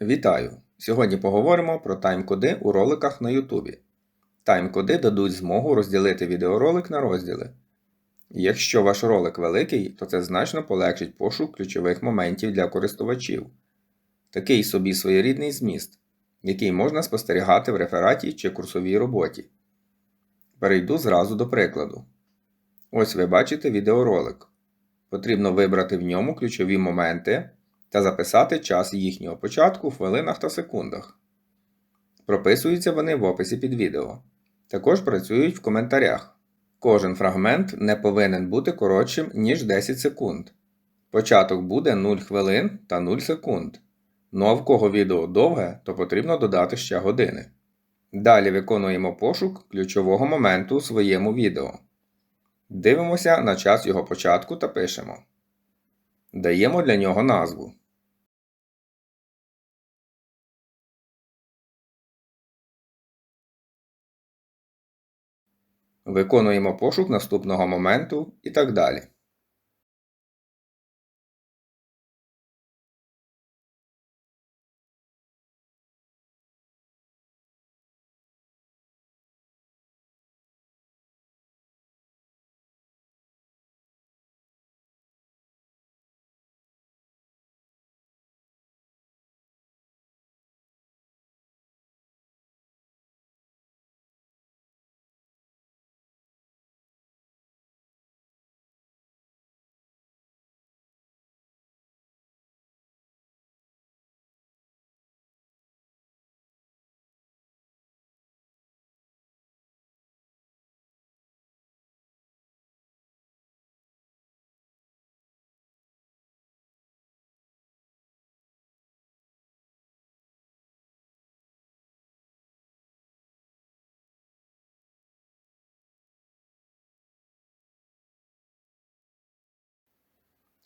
Вітаю! Сьогодні поговоримо про тайм-коди у роликах на YouTube. Тайм-коди дадуть змогу розділити відеоролик на розділи. Якщо ваш ролик великий, то це значно полегшить пошук ключових моментів для користувачів. Такий собі своєрідний зміст, який можна спостерігати в рефераті чи курсовій роботі. Перейду зразу до прикладу. Ось ви бачите відеоролик. Потрібно вибрати в ньому ключові моменти та записати час їхнього початку в хвилинах та секундах. Прописуються вони в описі під відео. Також працюють в коментарях. Кожен фрагмент не повинен бути коротшим, ніж 10 секунд. Початок буде 0 хвилин та 0 секунд. Ну а в кого відео довге, то потрібно додати ще години. Далі виконуємо пошук ключового моменту у своєму відео. Дивимося на час його початку та пишемо. Даємо для нього назву. Виконуємо пошук наступного моменту і так далі.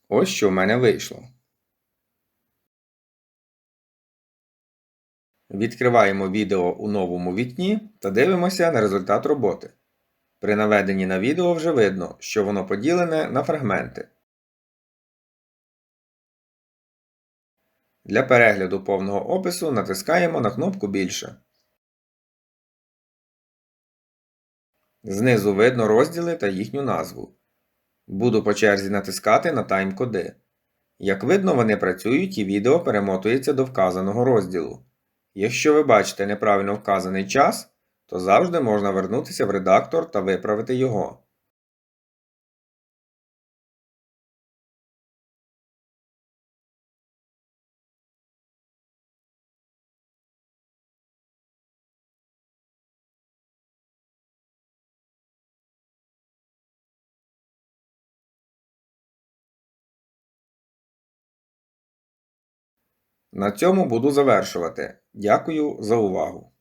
Ось що в мене вийшло. Відкриваємо відео у новому вікні та дивимося на результат роботи. При наведенні на відео вже видно, що воно поділене на фрагменти. Для перегляду повного опису натискаємо на кнопку Більше. Знизу видно розділи та їхню назву. Буду по черзі натискати на тайм-коди. Як видно, вони працюють і відео перемотується до вказаного розділу. Якщо ви бачите неправильно вказаний час, то завжди можна вернутися в редактор та виправити його. На цьому буду завершувати. Дякую за увагу!